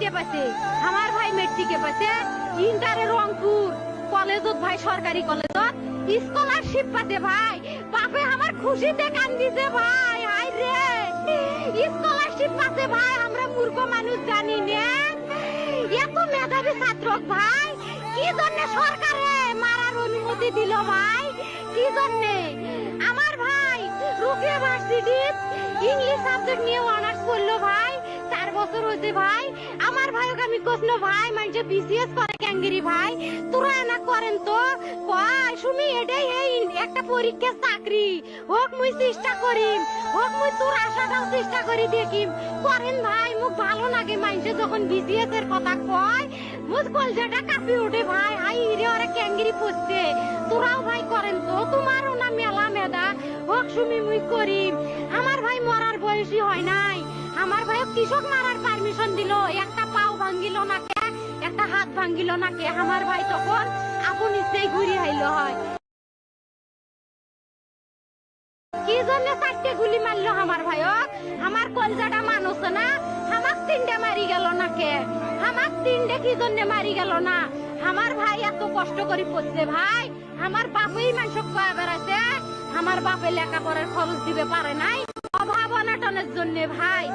এইটে পাইছে, আমার ভাই মেট্রিকে পাইছে ইন্টারে রংপুর কলেজত ভাই, সরকারি কলেজত স্কলারশিপ পাতে ভাই। বাপে আমার খুশিতে কান্দিছে ভাই, হাই রে। স্কলারশিপ পাতে ভাই, আমরা মূর্খ মানুষ জানি না। এত মেধাবী ছাত্র ভাই, কি জন্য সরকারে মারার অনুমতি দিল ভাই? কি জন্য? আমার ভাই রুকিয়া ভার্সিটি ইংলিশ সাবজেক্ট নিয়ে অনার্স করল ভাই। চার বছর হয়েছে ভাই। আমার আমি ভাই মানুষে বিসিএস করে ভাই। তোরা না করেন তো? কয় শুনি এটাই এই একটা পরীক্ষা চাকরি। হোক মুই চেষ্টা করিম, হোক মুই তোর আশাটাও চেষ্টা করি দেখিম। করেন ভাই মুখ ভালো লাগে যখন বিসিএস এর কথা কয়। মুখ কলজাটা কাঁপি ওঠে ভাই, হাই রে পড়ছে তোরাও ভাই করেন তো, তোমারও না মেলা মেদা। হোক সুমি, মুই করিম। আমার ভাই মরার বয়সী হয় নাই আমার ভাই কৃষক মারার পারমিশন দিল। একটা পাও ভাঙ্গিল না কে? একটা হাত ভাঙ্গিল না কে? আমার ভাই তখন আপন ইচ্ছেই ঘুরি আইলো হয়। কি জন্য চারটে গুলি মারলো আমার ভাইক আমার কলজাটা মানুষ না। আমাক তিনটে মারি গেল না কে? আমাক তিনটে কি জন্য মারি গেল না? আমার ভাই এত কষ্ট করে পড়ছে ভাই। আমার বাপেই মানুষ কয়া বেড়াইছে। আমার বাপে লেখাপড়ার খরচ দিবে পারে নাই। অভাব অনাটনের জন্য ভাই।